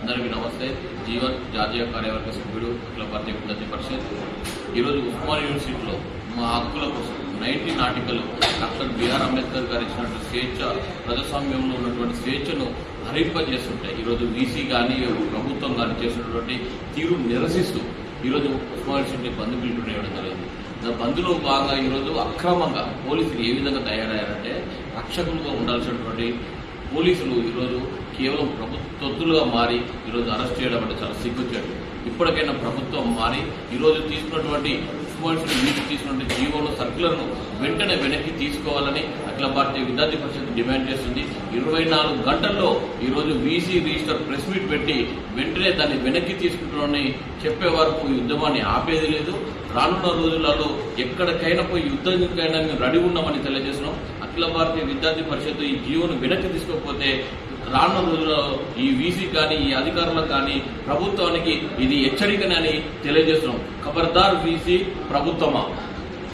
అందరికీ నమస్తే. జీవన్ జాతీయ కార్యవర్గ సభ్యుడు అఖిల భారతీయ విద్యార్థి పరిషత్. ఈరోజు ఉస్మాన్ యూనివర్సిటీలో మా హక్కుల కోసం nineteen article doctor B R Ambedkar garu ఇచ్చినటువంటి స్వేచ్ఛ ప్రజాస్వామ్యంలో ఉన్నటువంటి స్వేచ్ఛను హరింపజేస్తుంటాయి ఈరోజు వీసీ కానీ ప్రభుత్వం కానీ చేసినటువంటి తీరు నిరసిస్తూ ఈరోజు ఉస్మాన్ యూనివర్సిటీ బంద్ పిలుపుని ఇవ్వడం జరిగింది. దా బంద్లో భాగంగా ఈరోజు అక్రమంగా పోలీసులు ఏ విధంగా తయారయ్యారంటే రక్షకులుగా ఉండాల్సినటువంటి పోలీసులు ఈరోజు కేవలం ప్రభుత్వత్తులుగా మారి ఈరోజు అరెస్ట్ చేయడం అంటే చాలా సిగ్గుచ్చాడు ఇప్పటికైనా ప్రభుత్వం మారి ఈరోజు తీసుకున్నటువంటి ఉస్మానిటీ మీకు తీసుకున్నటువంటి జీవోలో సర్కులర్ను వెంటనే వెనక్కి తీసుకోవాలని అఖిల భారతీయ విద్యార్థి పరిషత్ డిమాండ్ చేస్తుంది. ఇరవై నాలుగు గంటల్లో ఈరోజు వీసీ రిజిస్టర్ ప్రెస్ మీట్ పెట్టి వెంటనే దాన్ని వెనక్కి తీసుకుంటామని చెప్పే వరకు ఈ ఉద్యమాన్ని ఆపేది లేదు. రానున్న రోజులలో ఎక్కడికైనా పోయి యుద్ధంకైనా మేము రెడీ ఉన్నామని తెలియజేస్తున్నాం. అఖిల భారతీయ విద్యార్థి పరిషత్ ఈ జీవోను వెనక్కి తీసుకోకపోతే రానున్న రోజుల్లో ఈ వీసీ కానీ ఈ అధికారులకు కానీ ప్రభుత్వానికి ఇది హెచ్చరికనని తెలియజేస్తున్నాం. ఖబర్దార్ వీసీ ప్రభుత్వమా?